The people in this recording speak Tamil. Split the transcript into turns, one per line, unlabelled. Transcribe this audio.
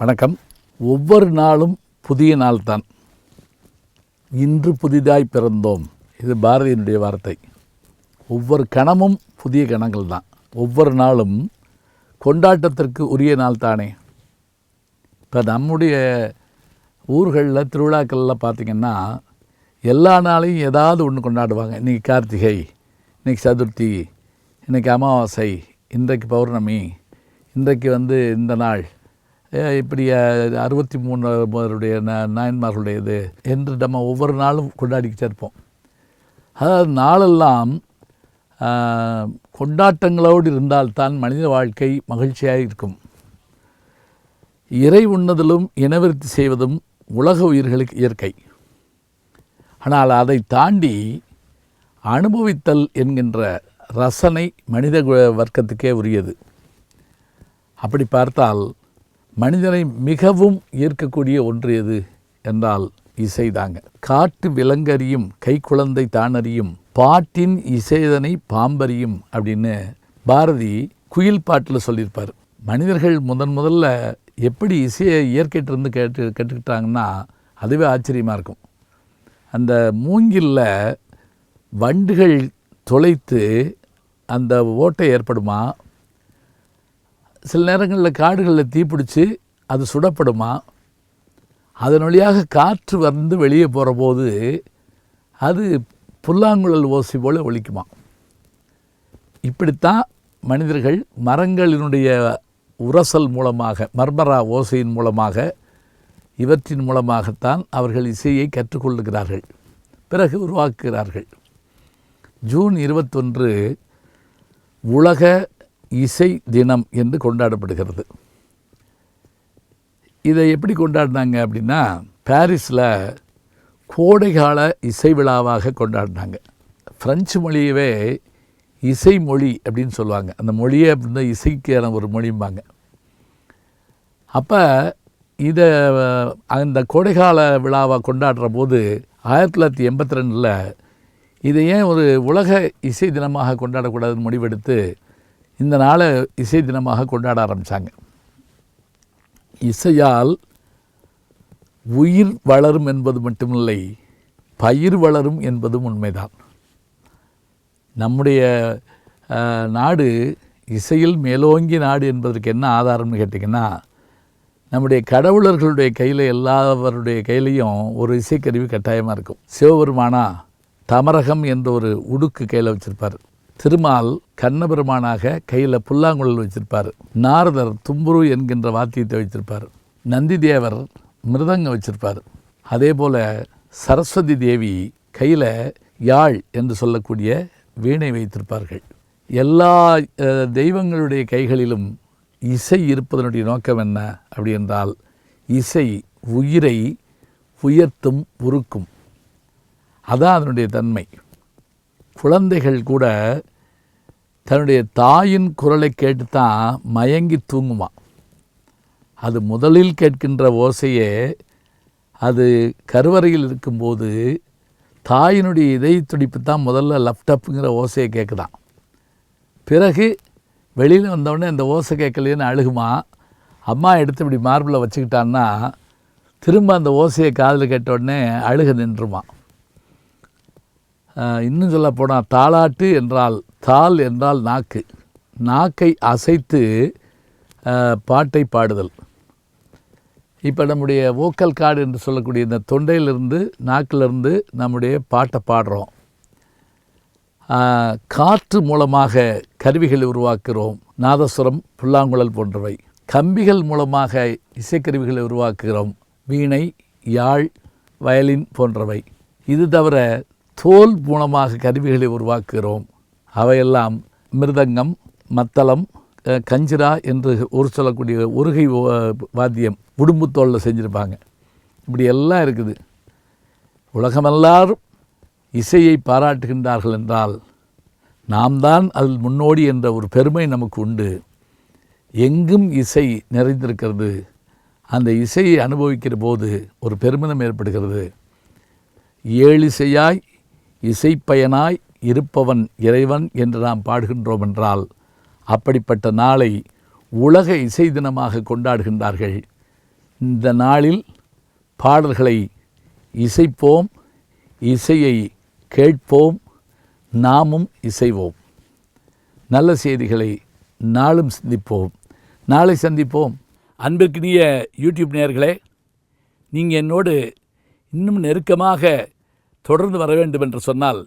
வணக்கம். ஒவ்வொரு நாளும் புதிய நாள் தான் இன்று புதிதாய் பிறந்தோம். இது பாரதியினுடைய வார்த்தை. ஒவ்வொரு கணமும் புதிய கணங்கள் தான் ஒவ்வொரு நாளும் கொண்டாட்டத்திற்கு உரிய நாள் தானே இப்போ நம்முடைய ஊர்களில் திருவிழாக்களில் பார்த்திங்கன்னா எல்லா நாளையும் ஏதாவது ஒன்று கொண்டாடுவாங்க. இன்றைக்கி கார்த்திகை இன்றைக்கி சதுர்த்தி இன்றைக்கி அமாவாசை இன்றைக்கு பௌர்ணமி இன்றைக்கு வந்து இந்த நாள் இப்படி அறுபத்தி அறுபத்தி மூணுடைய ந இது என்று நம்ம ஒவ்வொரு நாளும் கொண்டாடிக்கிட்டே இருப்போம். அதாவது நாளெல்லாம் கொண்டாட்டங்களோடு இருந்தால்தான் மனித வாழ்க்கை மகிழ்ச்சியாக இருக்கும். இறை உண்ணதலும் இனவிருத்தி செய்வதும் உலக உயிர்களுக்கு இயற்கை. ஆனால் அதை தாண்டி அனுபவித்தல் என்கின்ற ரசனை மனித வர்க்கத்துக்கே உரியது. அப்படி பார்த்தால் மனிதனை மிகவும் ஈர்க்கக்கூடிய ஒன்று எது என்றால் இசைதாங்க. காட்டு விலங்கறியும் கைக்குழந்தை தானறியும் பாட்டின் இசைதனை பாம்பறியும் அப்படின்னு பாரதி குயில் பாட்டில் சொல்லியிருப்பார். மனிதர்கள் முதன் முதல்ல எப்படி இசையை இயற்கையிட்டிருந்து கேட்டு கேட்டுக்கிட்டாங்கன்னா அதுவே ஆச்சரியமாக இருக்கும். அந்த மூங்கில்ல வண்டுகள் தொலைத்து அந்த ஓட்டை ஏற்படுமா? சில நேரங்களில் காடுகளில் தீப்பிடிச்சு அது சுடப்படுமா? அதன் வழியாக காற்று வந்து வெளியே போகிற போது அது புல்லாங்குழல் ஓசை போல் ஒழிக்குமா இப்படித்தான் மனிதர்கள் மரங்களினுடைய உரசல் மூலமாக மர்மரா ஓசையின் மூலமாக இவற்றின் மூலமாகத்தான் அவர்கள் இசையை கற்றுக்கொள்ளுகிறார்கள் பிறகு உருவாக்குகிறார்கள். ஜூன் இருபத்தொன்று உலக இசை தினம் என்று கொண்டாடப்படுகிறது. இதை எப்படி கொண்டாடினாங்க அப்படின்னா பாரிஸில் கோடைகால இசை விழாவாக கொண்டாடினாங்க. ஃப்ரெஞ்சு மொழியவே இசை மொழி அப்படின்னு சொல்லுவாங்க. அந்த மொழியே அப்படின்னா இசைக்கான ஒரு மொழிம்பாங்க. அப்போ இதை அந்த கோடைகால விழாவை கொண்டாடுற போது ஆயிரத்தி தொள்ளாயிரத்தி எண்பத்தி ரெண்டில் இதை ஏன் ஒரு உலக இசை தினமாக கொண்டாடக்கூடாதுன்னு முடிவெடுத்து இந்த நாளை இசை தினமாக கொண்டாட ஆரம்பித்தாங்க இசையால் உயிர் வளரும் என்பது மட்டுமில்லை பயிர் வளரும் என்பதும் உண்மைதான். நம்முடைய நாடு இசையில் மேலோங்கி நாடு என்பதற்கு என்ன ஆதாரம்னு கேட்டிங்கன்னா நம்முடைய கடவுளர்களுடைய கையில் எல்லாவருடைய கையிலையும் ஒரு இசைக்கருவி கட்டாயமாக இருக்கும். சிவபெருமானா தமரகம் என்ற ஒரு உடுக்கு கையில் வச்சுருப்பார். திருமால் கண்ணபெருமானாக கையில் புல்லாங்குழல் வச்சிருப்பார். நாரதர் தும்புரு என்கின்ற வாத்தியத்தை வச்சிருப்பார் நந்தி தேவர் மிருதங்கம் வச்சிருப்பார். அதே போல் சரஸ்வதி தேவி கையில் யாழ் என்று சொல்லக்கூடிய வீணை வைத்திருப்பார்கள். எல்லா தெய்வங்களுடைய கைகளிலும் இசை இருப்பதனுடைய நோக்கம் என்ன அப்படி என்றால் இசை உயிரை உயர்த்தும் உருக்கும். அதான் அதனுடைய தன்மை. குழந்தைகள் கூட தன்னுடைய தாயின் குரலை கேட்டு தான் மயங்கி தூங்குவான். அது முதலில் கேட்கின்ற ஓசையே அது கருவறையில் இருக்கும்போது தாயினுடைய இதய துடிப்பு தான் முதல்ல லப்டப்புங்கிற ஓசையை கேட்குதான். பிறகு வெளியில் வந்தவுடனே அந்த ஓசை கேட்கலையேன்னு அழுகுமா அம்மா எடுத்து இப்படி மார்பில் வச்சுக்கிட்டான்னா திரும்ப அந்த ஓசையை காதில் கேட்ட உடனே அழுக நின்றுமா இன்னும் சொல்ல போனால் தாளாட்டு என்றால் தாள் என்றால் நாக்கு. நாக்கை அசைத்து பாட்டை பாடுதல். இப்போ நம்முடைய வோக்கல் கார்டு என்று சொல்லக்கூடிய இந்த தொண்டையிலிருந்து நாக்கிலிருந்து நம்முடைய பாட்டை பாடுறோம். காற்று மூலமாக கருவிகளை உருவாக்குகிறோம். நாதஸ்வரம் புல்லாங்குழல் போன்றவை. கம்பிகள் மூலமாக இசைக்கருவிகளை உருவாக்குகிறோம். வீணை யாழ் வயலின் போன்றவை. இது தவிர தோல் மூலமாக கருவிகளை உருவாக்குகிறோம். அவையெல்லாம் மிருதங்கம் மத்தளம் கஞ்சிரா என்று ஒரு சொல்லக்கூடிய உருகை வா- வாத்தியம் உடும்பு செஞ்சுருப்பாங்க. இப்படி எல்லாம் இருக்குது. உலகமெல்லாரும் இசையை பாராட்டுகின்றார்கள் என்றால் நாம் தான் அதில் முன்னோடி என்ற ஒரு பெருமை நமக்கு உண்டு. எங்கும் இசை நிறைந்திருக்கிறது. அந்த இசையை அனுபவிக்கிற போது ஒரு பெருமிதம் ஏற்படுகிறது. ஏழிசையாய் இசைப்பயனாய் இருப்பவன் இறைவன் என்று நாம் பாடுகின்றோம் என்றால் அப்படிப்பட்ட நாளை உலக இசை தினமாக கொண்டாடுகின்றார்கள். இந்த நாளில் பாடல்களை இசைப்போம் இசையை கேட்போம் நாமும் இசைவோம். நல்ல செய்திகளை நாளும் சிந்திப்போம். நாளை சந்திப்போம். அன்பிற்கினிய யூடியூப் நேயர்களே நீங்கள் என்னோடு இன்னும் நெருக்கமாக தொடர்ந்து வர வேண்டும் என்று சொன்னால்